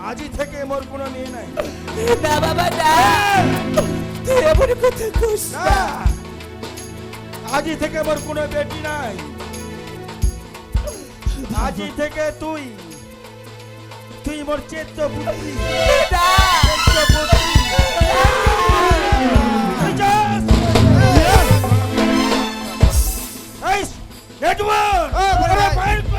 আজই থেকে মোর কোনো মেয়ে নাই না বাবা না তুই এমন কথা কইস না আজই থেকে মোর কোনো বেটি নাই আজই থেকে তুই তুই মোর চেত্ত পুত্রী না চেত্ত পুত্রী। এই, নেটওয়ার্ক!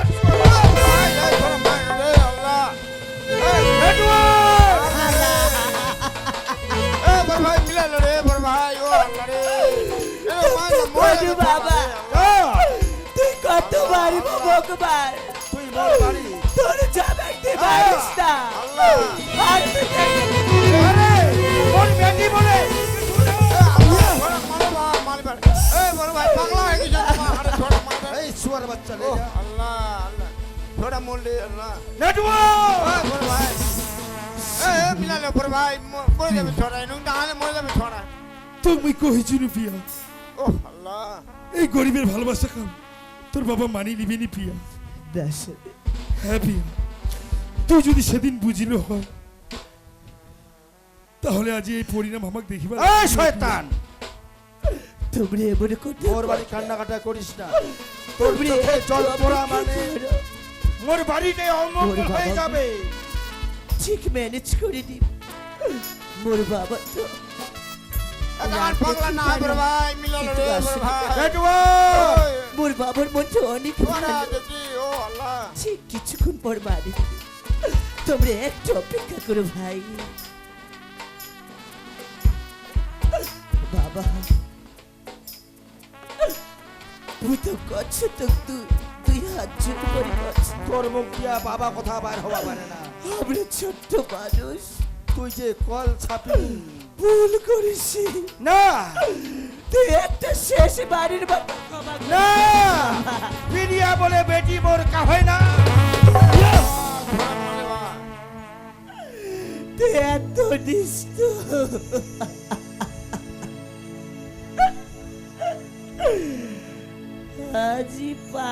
শুয়ার বাচ্চা ও আল্লাহ আল্লাহ। ছোট মুন্ডি আল্লাহ। নেটওয়ার্ক! বড় ভাই। এ মিলালো বড় ভাই মরে যাবে ছড়াই নুন তাহলে মরে যাবে ছড়াই তুমি কহিছিলি পিয়া ও আল্লাহ। এই গরিবের ভালোবাসা খাম তোর বাবা মানি নিবিনি পিয়া হ্যাঁ পিয়া তুই যদি সেদিন বুঝিল হয় তাহলে আজ এই পরিণাম আমাকে দেখিবার এই শয়তান! তোমরা এমন করতে মোর বাড়ি কান্নাকাটা করিস না। তোর চোখে জল পড়া মানে মোর বাড়িতে অমঙ্গল হয়ে যাবে। ঠিক ম্যানেজ করে দিন মোর বাবা তো! মোর বাবার মধ্যে অনেক ঠিক কিছুক্ষণ পর বাড়ি তোমরা একটু অপেক্ষা করো ভাই। বাবা। তো তুই তুই হাত জোর করে তোর বাবা কথা বার হওয়া পারে না। আমরা ছোট্ট মানুষ। তুই যে কল ছাপি ভুল করিস না! তুই একটা শেষ বাড়ির। না! পিরিয়া বলে বেটি মোর কাহাই না। তুই এত নিষ্ঠ আজি পা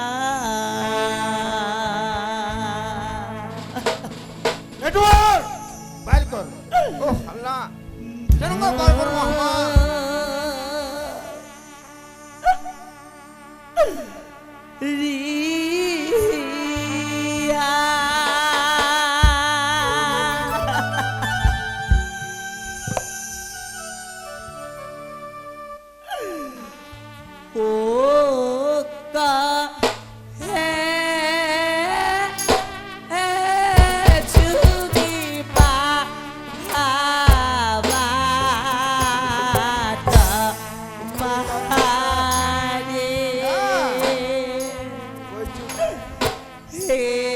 Hey.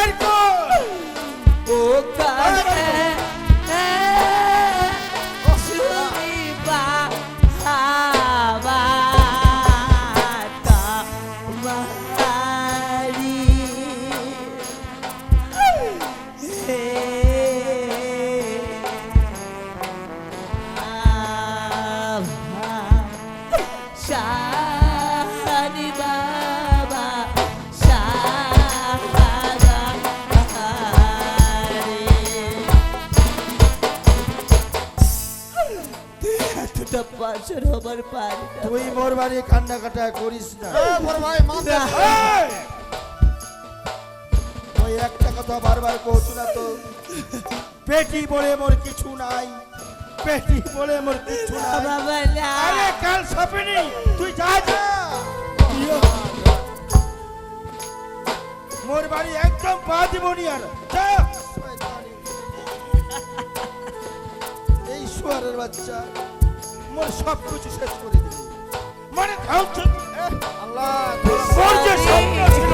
আরে পারি না। তুই মোর বাড়ি কান্নাকাটা করিস না। মোর ভাই এই! ওই একটা কথা বারবার কহছু না তো। পেটি বলে মোর কিছু নাই। পেটি বলে মোর কিছু নাই। বাবা না। আরে কাল সপেনি। তুই যা যা। মোর বাড়ি একদম পা দিবনি আর। যা। এই শুয়ারের বাচ্চা। মোর সব কিছু শেষ করে দিবি মানে আল্লাহ মোর যে স্বপ্ন ছিল।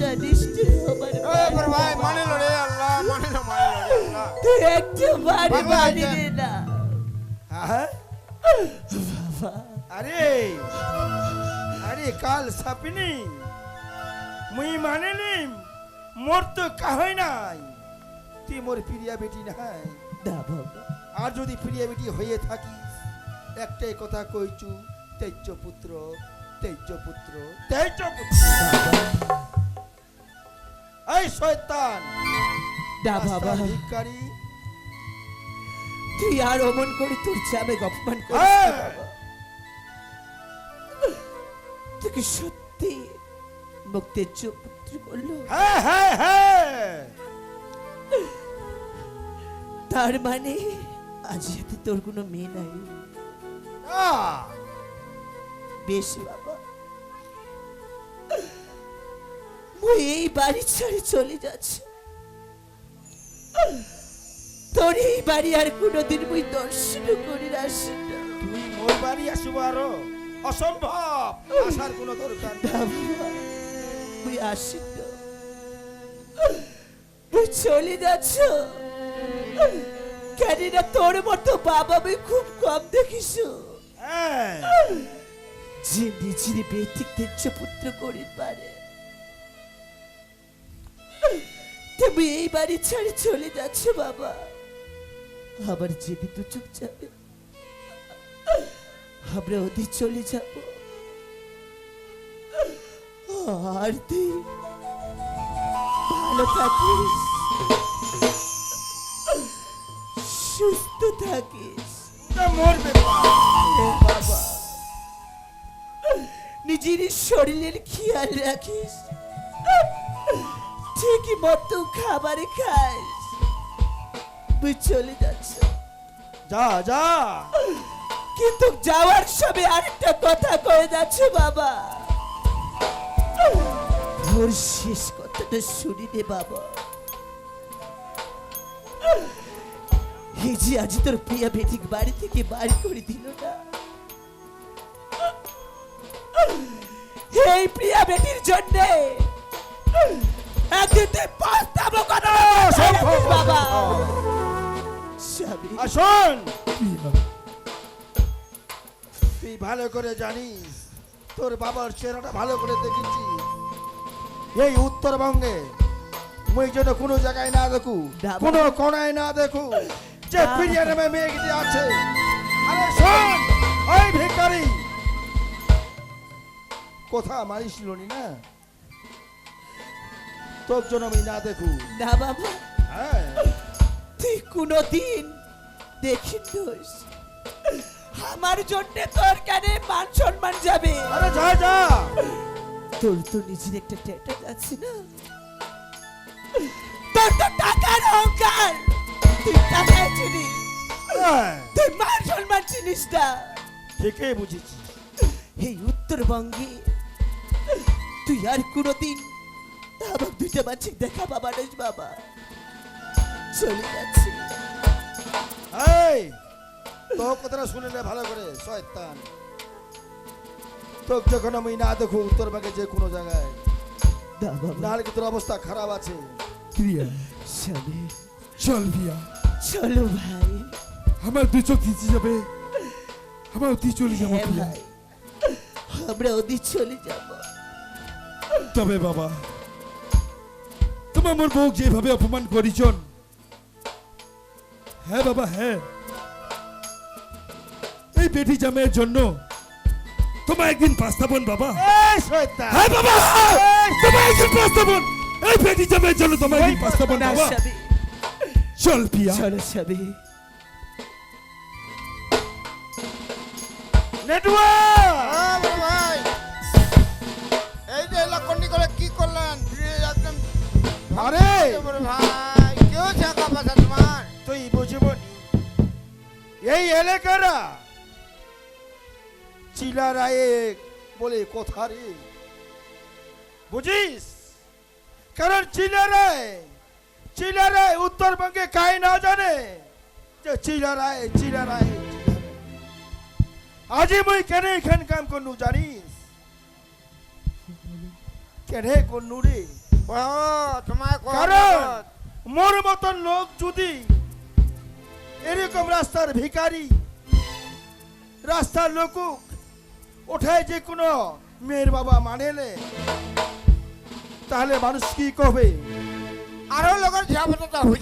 হবার এই বড় ভাই মানে লো রে আল্লাহ মানে না মানে লো রে আল্লাহ তুই একটু বাড়ি বাবা, বাড়ি রে না হ্যাঁ আরে আরে কাল সাপিনি মুই মানিনি মোর তো কাহই নাই তুই মোর প্রিয়া বেটি নাই না বাবা আর যদি প্রিয়া বেটি হয়ে থাকিস একটাই কথা কইছু তেজ পুত্র তেজ পুত্র তেজ পুত্র এই শয়তান। না বাবা। ভিখারি তুই আর অমন করে তোর চাবে অপমান করিস। বাবা। তোকে সত্যি মুক্তের পুত্র করল তার মানে আজ তোর কোনো মেয়ে নাই। বেশ বাবা। মুই এই বাড়ি ছেড়ে চলে যাচ্ছে। তোর এই বাড়ি আর কোনোদিন মুই দর্শন করি আসি তুই মোর বাড়ি আসিব আরও? অসম্ভব! আসার কোনো দরকার নেই। না আসি মুই চলে যাচ্ছ। কেন না তোর মতো বাবা আমি খুব কম দেখিস। হ্যাঁ। যে নিজের বেটিক দেখছে পুত্র করিত পারে তুমি এই বাড়ি ছাড়ে চলে যাচ্ছ বাবা। আবার যেদি তো চুপ যাবে আমরা ওদের চলে যাব। আর তুই ভালো থাকিস সুস্থ থাকিস। বাবা নিজের শরীরের খেয়াল রাখিস। ঠিকই মতো খাবারে খাস। তুই চলে যাচ্ছ। যা যা। কিন্তু যাওয়ার সময় আরেকটা কথা কয়ে যাচ্ছে বাবা। ওর শেষ কথাটা শুনি রে বাবা। এই যে আজ তোর প্রিয়া বেটিক বাড়ি থেকে বাড়ি করে দিল না। এই প্রিয়া বেটির জন্য একদিন তুই পস্তাবো কথা অসম্ভব, বাবা আসুন তুই ভালো করে জানিস তোর বাবার চেহারাটা ভালো করে দেখেছি এই উত্তরবঙ্গে মুই যেন কোনো জায়গায় না দেখু কোনো কোনায় না দেখু যে। প্রিয়া নামে মেয়েটি আছে আরে শোন ওই ভিখারি কথা মারিস না তোর জন্য আমি না দেখু না বাবা। হ্যাঁ। তুই কোনোদিন দেখিস আমার জন্য তোর কেন মান সম্মান যাবে? আরে যা যা। তোর তো নিজের একটা ট্যাটাস আছে না? তোর তো টাকার অহংকার। তুই টাকায় চিনিস। হ্যাঁ, তুই মান সম্মান চিনিস না। ঠিকই বুঝেছি এই উত্তরবঙ্গে তুই আর কোনোদিন আমার দুইটা মাছিক দেখা বাবা নেস বাবা। চলে যাচ্ছি। এই তোর কথাটা শুনলে ভালো করে শয়তান। তোকে যখন আমি না দেখো উত্তরবঙ্গে যে কোনো জায়গায়। না নাহলে কি তোর অবস্থা খারাপ আছে? প্রিয়া চলে চল প্রিয়া চলো ভাই। আমার দু চোখ ভিজে যাবে। আমার অতি চলে যাব হ্যাঁ ভাই। আমরা ওদিক চলে যাব। তবে বাবা তোমার মোর বউ যেভাবে অপমান করিছন হ্যাঁ বাবা হ্যাঁ। এই বেটি জামাইয়ের জন্য তোমার একদিন পাস্তাবন বাবা। এই শয়তান। হ্যাঁ বাবা তোমার একদিন পাস্তাবন এই বেটি জামাইয়ের জন্য তোমার একদিন পাস্তাবন না বাবা। চল প্রিয়া চলো সাবি নেটওয়ার্ক! আরে! ভাই কেউ টাকা পয়সা তোমার তুই বুঝিব। এই এলাকারা চিলারায়ে বলে কথা রে। বুঝিস? কারণ চিলারায় চিলারায় উত্তরবঙ্গে কাই না জানে যে চিলারায় চিলারায়। আজি মুই কেন এখান কাম করনু জানিস? কেনে করনু রে? কারণ মোর মতন লোক যদি এরকম রাস্তার ভিখারি রাস্তার লোক ওঠায় যে কোনো মেয়ের বাবা মানেলে তাহলে মানুষ কি কবে আরও লোকের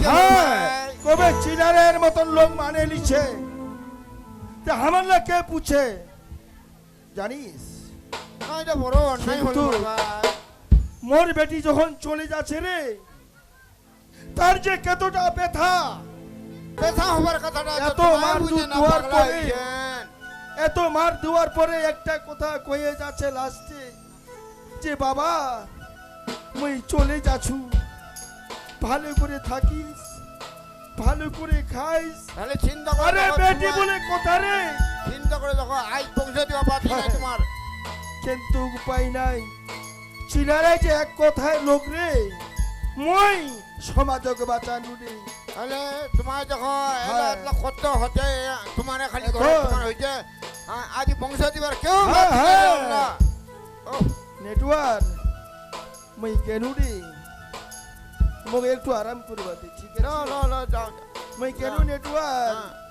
হ্যাঁ। কবে চিনারের মতন লোক মানে নিছে তা হামাল্লা কে পুছে। জানিস? এটা বড় অন্যায় হলো। মোর বেটি যখন চলে যাচ্ছে রে তার যে কতটা ব্যথা ব্যথা হবার কথাটা এত মার দুয়ার পরে। এত মার দেওয়ার পরে একটা কথা কয়ে যাচ্ছে লাস্টে যে বাবা মুই চলে যাচ্ছু ভালো করে থাকিস ভালো করে খাইস। তাহলে চিন্তা করে আরে বেটি বলে কথা রে। চিন্তা করে দেখো আজ পৌঁছে দেওয়া বাকি। তোমার। কিন্তু উপায় নাই। চিলারে যে এক কথায় লোক রে। মই সমাজকে বাঁচানু রে। তাহলে তোমার। এলা কত হতে তোমার খালি আ- আজ বংশ দিবার কেউ হ্যাঁ, হ্যাঁ। নেটওয়ার্ক মই কেনু রে? মোক একটু আরাম করবা দে ঠিক আছে। মই কেনু নেটওয়ার্ক? হ্যাঁ।